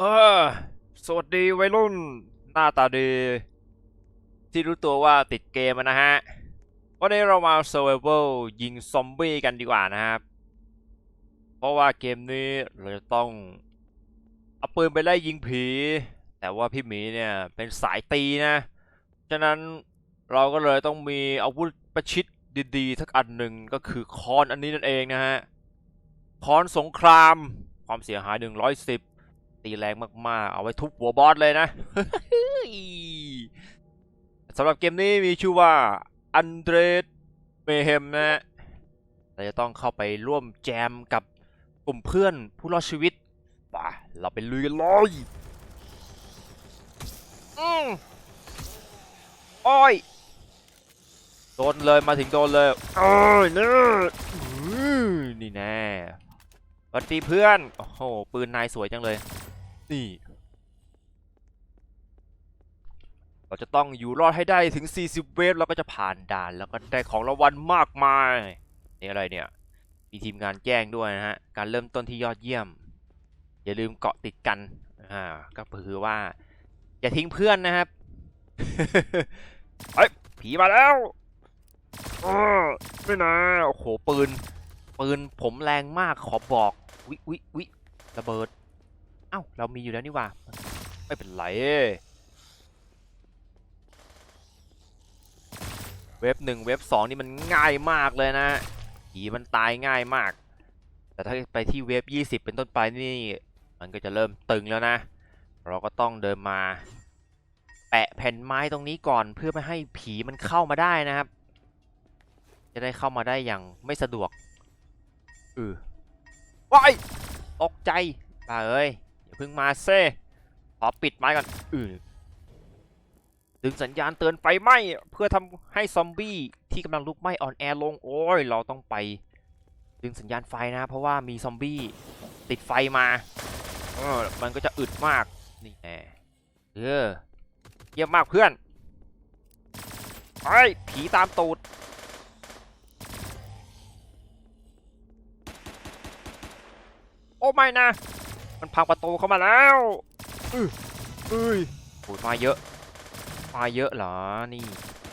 เออ สวัสดีวัยรุ่น หน้าตาดี ที่รู้ตัวว่าติดเกมนะฮะ วันนี้เรามา Survival ยิงซอมบี้กันดีกว่านะครับ เพราะว่าเกมนี้เราจะต้อง เอาปืนไปไล่ยิงผี แต่ว่าพี่หมีเนี่ย เป็นสายตีนะ ฉะนั้นเราก็เลยต้องมีอาวุธประชิดดีๆทักอันหนึ่งก็คือค้อนอันนี้นั่นเองนะฮะค้อนสงครามความเสียหาย 110 ตีแรงมากๆ เอาไว้ทุบหัวบอสเลยนะสำหรับเกมนี้มีชื่อว่า u n d r e d Mayhem นะเราจะต้องเข้าไปร่วมแจมกับกลุ่มเพื่อนผู้รอดชีวิตป่ะเราไปลุยกันเลยอืมโอ้ยโดนเลยมาถึงโดนเลยโอ้ยนี่นี่แน่สวัสดีเพื่อน โอ้โห ปืนนายสวยจังเลย นี่ เราจะต้องอยู่รอดให้ได้ถึง 40 เวฟแล้วก็จะผ่านด่านแล้วก็ได้ของรางวัลมากมายนี่อะไรเนี่ย มีทีมงานแจ้งด้วยนะฮะ การเริ่มต้นที่ยอดเยี่ยม อย่าลืมเกาะติดกันอ่าก็คือว่า อย่าทิ้งเพื่อนนะครับเฮ้ยผีมาแล้วออไม่นะโอ้โหปืน ปืนผมแรงมากขอบอกวิวิวิระเบิด เอ้า เรามีอยู่แล้วนี่ว่า ไม่เป็นไร เว็บหนึ่งเว็บสองนี่มันง่ายมากเลยนะผีมันตายง่ายมาก แต่ถ้าไปที่เว็บยี่สิบเป็นต้นไปนี่ มันก็จะเริ่มตึงแล้วนะ เราก็ต้องเดินมา แปะแผ่นไม้ตรงนี้ก่อนเพื่อไม่ให้ผีมันเข้ามาได้นะครับ จะได้เข้ามาได้อย่างไม่สะดวกเออว้ายตกใจป่าเอ้ย เพิ่งมาเซ่ขอปิดไม้ก่อนเออดึงสัญญาณเตือนไฟไหม้เพื่อทำให้ซอมบี้ที่กำลังลุกไหม้อ่อนแอลง โอ้ย เราต้องไป ดึงสัญญาณไฟนะ เพราะว่ามีซอมบี้ติดไฟมาเออมันก็จะอึดมาก นี่แน่เออ เยี่ยมมากเพื่อนไอ้ยผีตามตูดโอ้ไม่นะ มันพังประตูเข้ามาแล้วอืออุ้ยโอ้ยมาเยอะ มาเยอะเหรอ นี่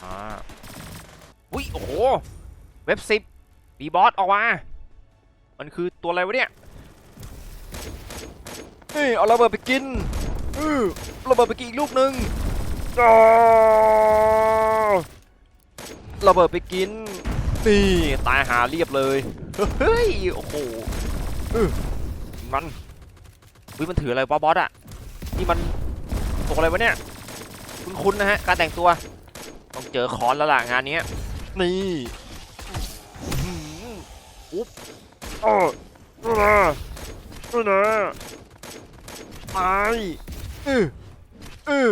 อ่าอุ้ย โอ้โห เว็บสิบบีบอสออกมา มันคือตัวอะไรวะเนี่ยนี่เอาระเบิดไปกินอือระเบิดไปกินอีกลูกหนึ่งอ้าวระเบิดไปกิน นี่ ตายหาเรียบเลย เฮ้ย โอ้โหอื้อมัน วิมันถืออะไรบอสอะนี่มันตกอะไรวะเนี่ย คุ้นๆนะฮะ การแต่งตัว ต้องเจอคอนแล้วล่ะงานนี้นี่อุ๊บอ้อนู่นนะนู่นนะไปอืออือ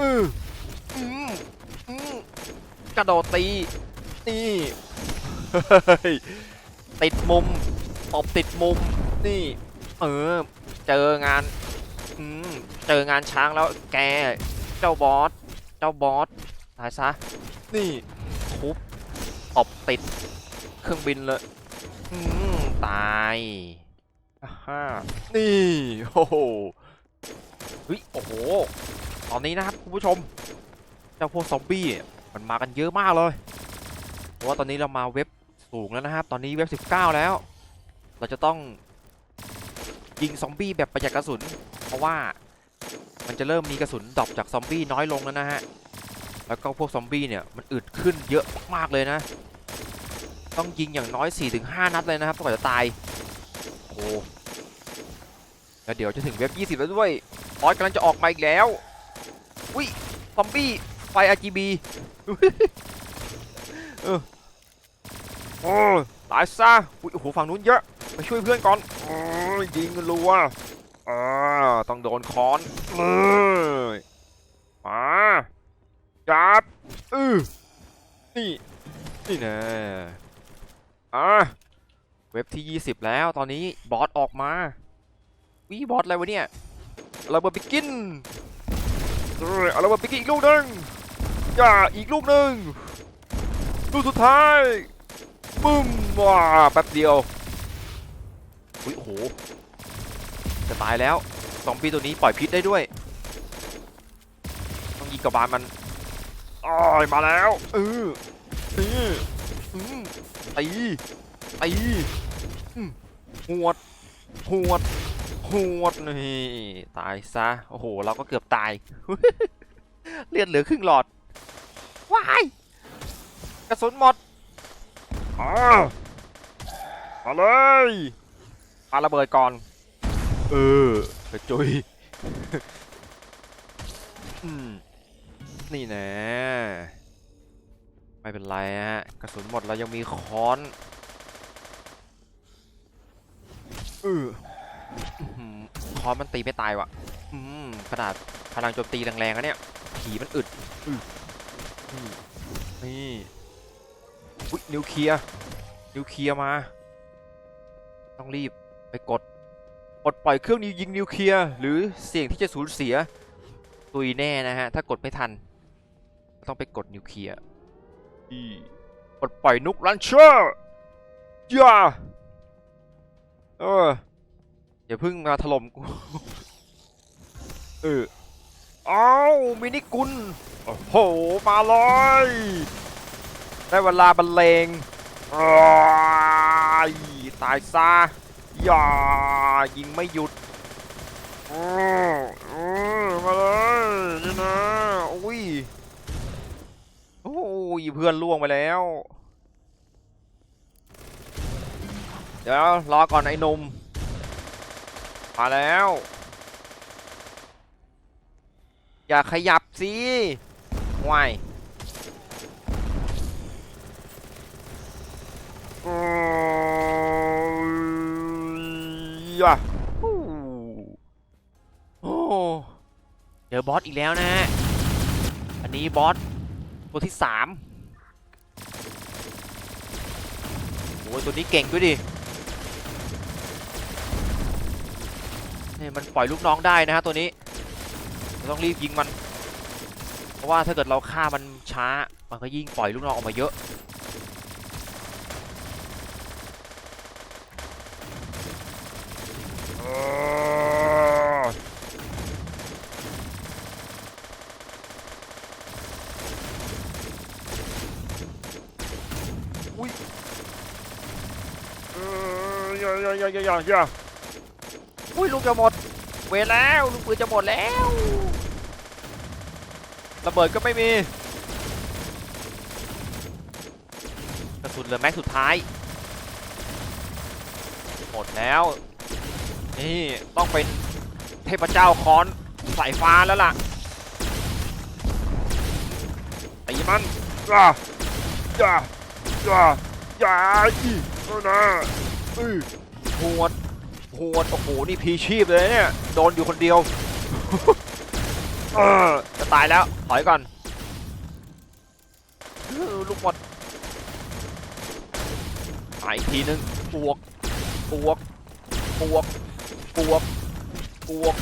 อืออืมอืมกระโดดตีนี่ติดมุมตบติดมุม นี่ เออ เจองานอืมเจองานช้างแล้วแกเจ้าบอสเจ้าบอสตายซะนี่ทุบตบติดเครื่องบินเลยอืมตายฮ่านี่โอ้โหเฮ้ยโอ้โหตอนนี้นะครับคุณผู้ชมเจ้าพวกซอมบี้มันมากันเยอะมากเลยเพราะว่าตอนนี้เรามาเว็บสูงแล้วนะครับ ตอนนี้เว็บ 19 แล้ว เราจะต้อง ยิงซอมบี้แบบประหยัดกระสุน เพราะว่ามันจะเริ่มมีกระสุนดรอปจากซอมบี้น้อยลงแล้วนะฮะ แล้วก็พวกซอมบี้เนี่ยมันอึดขึ้นเยอะมากๆเลยนะ ต้องยิงอย่างน้อย 4-5 นัดเลยนะครับกว่าจะตายโอ้แล้วเดี๋ยวจะถึงเว็บ 20 แล้วด้วยบอสกำลังจะออกมาอีกแล้ว อุ้ยซอมบี้ไฟ RGB เออโอ้ตายซะอุ้ยโอ้โหฝั่งนู้นเยอะ ไปช่วยเพื่อนก่อนอ ยยิงรัวอ่าต้องโดนค้อนเอยมาจับอือนี่นี่น่อ่าเว็บที่ 20 แล้วตอนนี้บอสออกมาวิบอสอะไรวะเนี่ยเอาเบิดไปกินเอ้ยเอาระเบิดไปกินอีกลูกหนึ่งอย่าอีกลูกหนึ่งลูกสุดท้ายบึ้มว้าแป๊บเดียว อุ้ยโอ้โหจะตายแล้วซอมบี้ตัวนี้ปล่อยพิษได้ด้วย ต้องยิงกระบาลมันอ้อยมาแล้วเออนี่อืมตีตีอืมหวดหวดหวดนี่ตายซะโอ้โห เราก็เกือบตาย เลือดเหลือครึ่งหลอดว้ายกระสุนหมดอ่ามาเลย ปาระเบิดก่อน เออกระจุยอืมนี่แนะไม่เป็นไรฮะ กระสุนหมดเรายังมีค้อนเอออื้อหือค้อนมันตีไม่ตายว่ะอืมขนาดพลังโจมตีแรงๆอะเนี่ย ผีมันอึดอือนี่นี่อุ๊ยนิวเคลียร์นิวเคลียร์มา ต้องรีบ ไปกดปลดปล่อยเครื่องยิงนิวเคลียร์หรือเสี่ยงที่จะสูญเสียตุยแน่นะฮะ ถ้ากดไม่ทัน ต้องไปกดนิวเคลียร์ปลดปล่อยนุกลันเชอร์ย่าเอออย่าเพิ่งมาถล่มกูเออเอาวมินิกุลโอ้โห มาเลยได้เวลาบรรเลงตายซะ อย่ายิงไม่หยุดอืออือมาเลยนี่นะอุ้ยโอ้ยเพื่อนล่วงไปแล้ว เดี๋ยวรอก่อนไอ้นุ่มมาแล้ว อย่าขยับสิวายอืม ย่าฮู้โอ้เจอบอสอีกแล้วนะฮะ อันนี้บอสตัวที่สามโอ้ยตัวนี้เก่งด้วยดินี่มันปล่อยลูกน้องได้นะฮะตัวนี้ต้องรีบยิงมัน เพราะว่าถ้าเกิดเราฆ่ามันช้า มันก็ยิ่งปล่อยลูกน้องออกมาเยอะ อุ้ยเอออ ย่อย่อย่อย่ออุ้ยลูกจะหมด เวรแล้วลูกปืนจะหมดแล้วระเบิดก็ไม่มีกระสุนเหลือแม็กสุดท้าย หมดแล้ว นี่ต้องเป็นเทพเจ้าคอนสายฟ้าแล้วล่ะตีมันจ้าจ้าจ้าจ้าอีนั่นนะอือ หวดโหดโอ้โหนี่พีชีพเลยเนี่ยโดนอยู่คนเดียวจะตายแล้วถอยก่อนลูกหมดมาอีกทีนึงปวกปวกปวกปวกปวก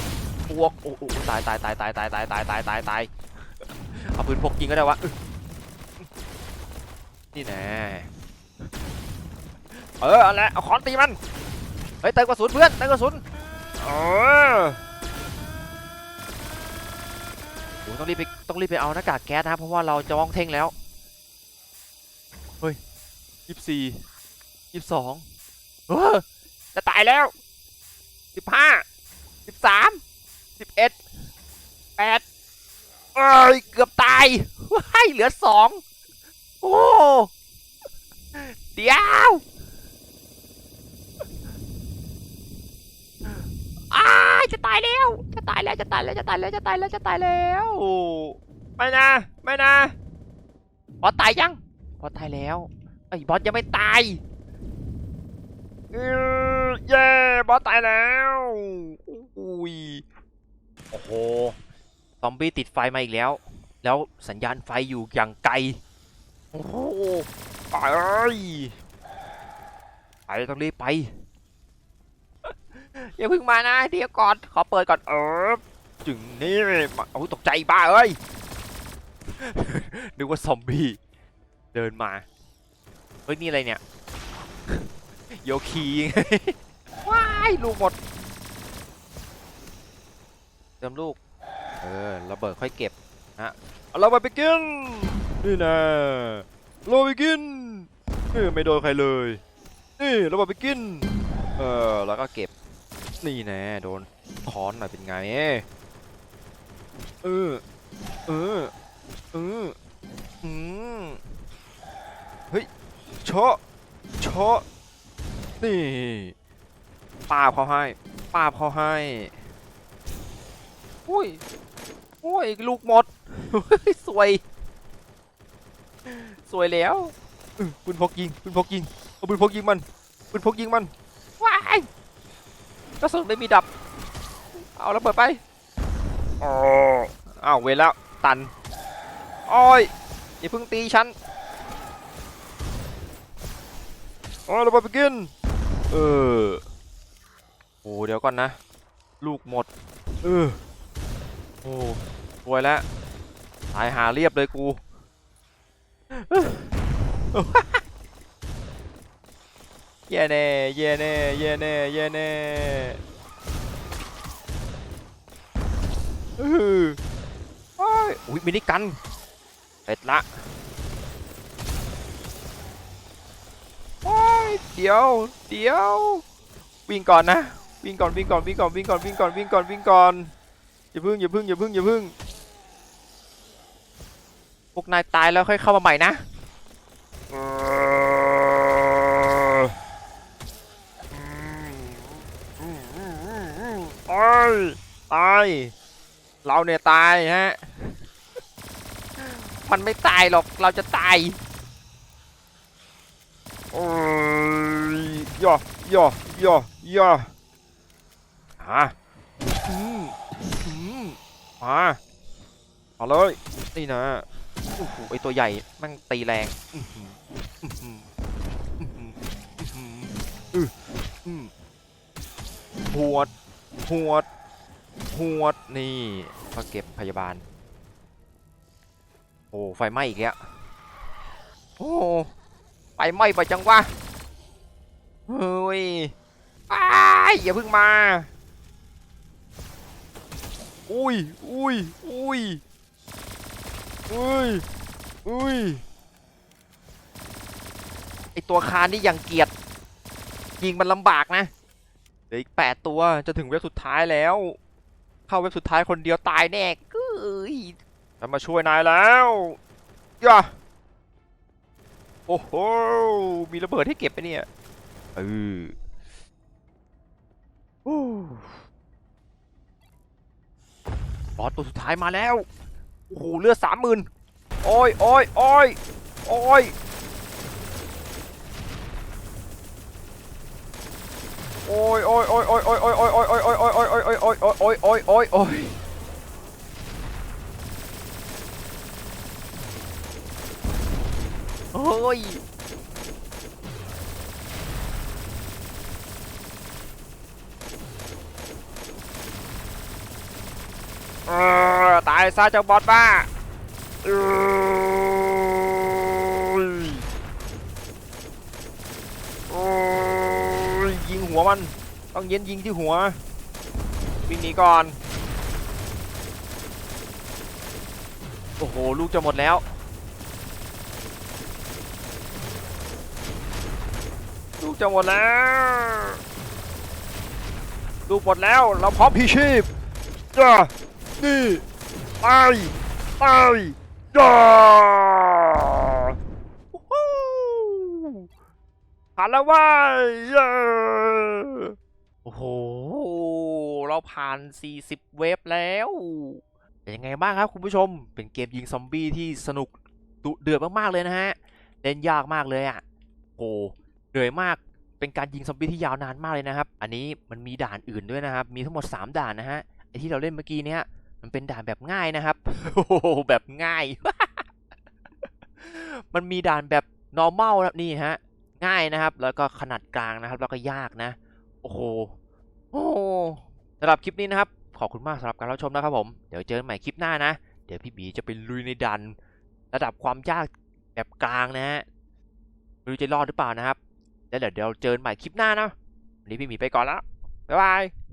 ปวกโอ้โหตายตายตายตายตายตายตายตายตายตายเอาปืนพกยิงก็ได้วะอึ๊ะนี่แน่เออเอาละเอาค้อนตีมัน เฮ้ยเติมกระสุนเพื่อนเติมกระสุนเออโอ้ต้องรีบไปต้องรีบไปเอาหน้ากากแก๊สนะครับเพราะว่าเราจะมองเท่งแล้วเฮ้ยยี่สิบสี่ยี่สิบสองเออจะตายแล้วสิบห้าสิบสามสิบเอ็ดแปดเอ้ยเกือบตายว้ายเหลือสองโอ้เดี๋ยว อ้ายจะตายแล้ว จะตายแล้ว จะตายแล้ว จะตายแล้ว จะตายแล้ว จะตายแล้ว ไม่นะ ไม่นะบอสตายยังบอสตายแล้ว ไอ้ยบอสยังไม่ตายอื้อเย้บอสตายแล้ว อุ้ย โอ้โห ซอมบี้ติดไฟมาอีกแล้ว แล้วสัญญาณไฟอยู่อย่างไกล โอ้โห ไป ไปต้องรีบไป อย่าพึ่งมานะเดี๋ยวก่อนขอเปิดก่อนเออจึงนี่มาโอ้ตกใจบ้าเอ้ยนึกว่าซอมบี้เดินมาเฮ้ยนี่อะไรเนี่ยโยคีว้ายลูกหมดเติมลูกเออระเบิดค่อยเก็บนะเราไปกินนี่นะเราไปกินนี่ไม่โดนใครเลยนี่เราไปกินเออแล้วก็เก็บ นี่แน่โดนค้อนหน่อยเป็นไง เออ เออ เออ อืมเฮ้ยโชะโชะนี่ป้าบเขาให้ป้าบเขาให้อุ้ยอุ้ยลูกหมดสวย สวยแล้วปืนพกยิงปืนพกยิงเอาปืนพกยิงมันปืนพกยิงมัน กระสุนไม่มีดับ เอาระเบิดไปอ๋ออ้าวเวแล้วตันอ้อยอย่าเพิ่งตีฉันอ๋อระเบิดไปกินเออโอ้เดี๋ยวก่อนนะ ลูกหมดเออโอ้ป่วยแล้วตายหาเรียบเลยกู เย่แน่เย่แน่เย่แน่เย่แน่อืออุ้ยมินิกันเสร็จละโอ้ยเดี๋ยวเดี๋ยววิ่งก่อนนะวิ่งก่อนวิ่งก่อนวิ่งก่อนวิ่งก่อนวิ่งก่อนวิ่งก่อนวิ่งก่อนอย่าพึ่งอย่าพึ่งอย่าพึ่งอย่าพึ่งพวกนายตายแล้วค่อยเข้ามาใหม่นะ โอ้ยตายเราเนี่ยตายฮะ มันไม่ตายหรอก เราจะตาย โอ้ยย่อย่อย่อย่อฮะมาเอาเลย นี่นะโอ้โหไอตัวใหญ่ มันตีแรง หวดหวดหวดนี่ก็เก็บพยาบาล โอ้ไฟไหม้อีกแล้วโอ้ไฟไหม้ไปจังวะเฮ้ยไปอย่าเพิ่งมา อุ้ยอุ้ยอุ้ยอุ้ยอุ้ยไอตัวคานนี่ยังเกียดยิงมันลำบากนะ เหลืออีกแปดตัวจะถึงเว็บสุดท้ายแล้ว เข้าเว็บสุดท้ายคนเดียวตายแน่กูจะมาช่วยนายแล้วย่าโอ้โห มีระเบิดให้เก็บไปเนี่ยเออบอดตัวสุดท้ายมาแล้ว โอ้โห เลือดสามหมื่นโอ้ยโอ้ยโอ้ยโอ้ย โอ้ยโอ้ยโอ้ยโอ้ยโอ้ยโอ้ยโอ้ยโอ้ยโอ้ยโอ้ยโอ้ยโอ้ยโอ้ยโอ้ยโอ้ยโอ้ยโอ้ยโอ้ยโอ้ยตายซะเจ้าบอสบ้า มัน ต้องเย็นยิงที่หัว วิ่งหนีก่อน โอ้โห ลูกจะหมดแล้ว ลูกจะหมดแล้ว ลูกหมดแล้ว เราพร้อมพีชีพจ้านี่ตายตายจ้า ผ่านแล้วว้าเย้โอ้โห เราผ่าน 40 เวฟแล้ว เป็นยังไงบ้างครับคุณผู้ชม เป็นเกมยิงซอมบี้ที่สนุกดุเดือดมาก ๆ เลยนะฮะ เล่นยากมากเลยอะ่ะโอ้เหนื่อยมาก เป็นการยิงซอมบี้ที่ยาวนานมากเลยนะครับ อันนี้มันมีด่านอื่นด้วยนะครับ มีทั้งหมด 3 ด่านนะฮะ ไอที่เราเล่นเมื่อกี้เนี้ย มันเป็นด่านแบบง่ายนะครับ โอ้โห แบบง่าย มันมีด่านแบบ normal นะครับนี่ฮะ ง่ายนะครับ แล้วก็ขนาดกลางนะครับแล้วก็ยากนะ โอ้โหโอ้สำหรับคลิปนี้นะครับ ขอบคุณมากสำหรับการรับชมนะครับผมเดี๋ยวเจอกันใหม่คลิปหน้านะ เดี๋ยวพี่บีจะไปลุยในดัน ระดับความยากแบบกลางนะฮะไม่รู้จะรอดหรือเปล่านะครับแล้วเดี๋ยวเราเจอกันใหม่คลิปหน้านะวันนี้พี่หมีไปก่อนแล้วบ๊ายบาย